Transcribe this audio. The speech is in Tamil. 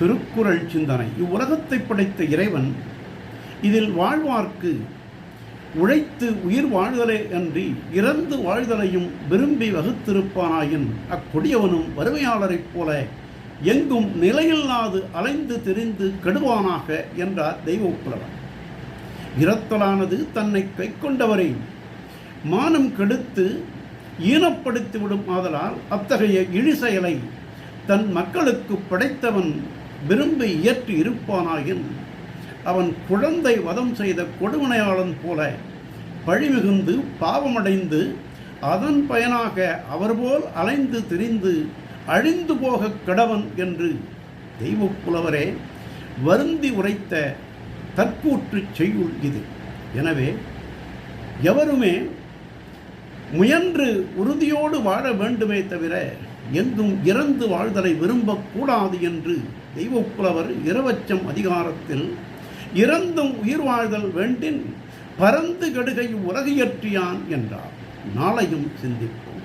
திருக்குறள் சிந்தனை. இவ்வுலகத்தை படைத்த இறைவன் இதில் வாழ்வார்க்கு உழைத்து உயிர் வாழ்தலே அன்றி இறந்து வாழ்தலையும் விரும்பி வகுத்திருப்பானாயின் அக்கொடியவனும் வறுமையாளரைப் போல எங்கும் நிலையில்லாது அலைந்து திரிந்து கெடுவானாக என்றார் தெய்வப்புலவர். இரத்தலானது தன்னை கைக்கொண்டவரை மானம் கெடுத்து ஈனப்படுத்திவிடும் ஆதலால் அத்தகைய இழி செயலை தன் மக்களுக்கு படைத்தவன் விரும்பி இயற்றி இருப்பானாயின் அவன் குழந்தை வதம் செய்த கொடுமனையாளன் போல பழிமிகுந்து பாவமடைந்து அதன் பயனாக அவர்போல் அலைந்து திரிந்து அழிந்து போக கடவன் என்று தெய்வ புலவரே வருந்தி உரைத்த தற்கூற்று செய்யுள் இது. எனவே எவருமே முயன்று உறுதியோடு வாழ வேண்டுமே தவிர எங்கும் இறந்து வாழ்தலை விரும்பக்கூடாது என்று தெய்வப்புலவர் இரவச்சம் அதிகாரத்தில் இறந்தும் உயிர் வாழ்தல் வேண்டின் பரந்து கடுகை உலகையற்றியான் என்றார். நாளையும் சிந்திப்போம்.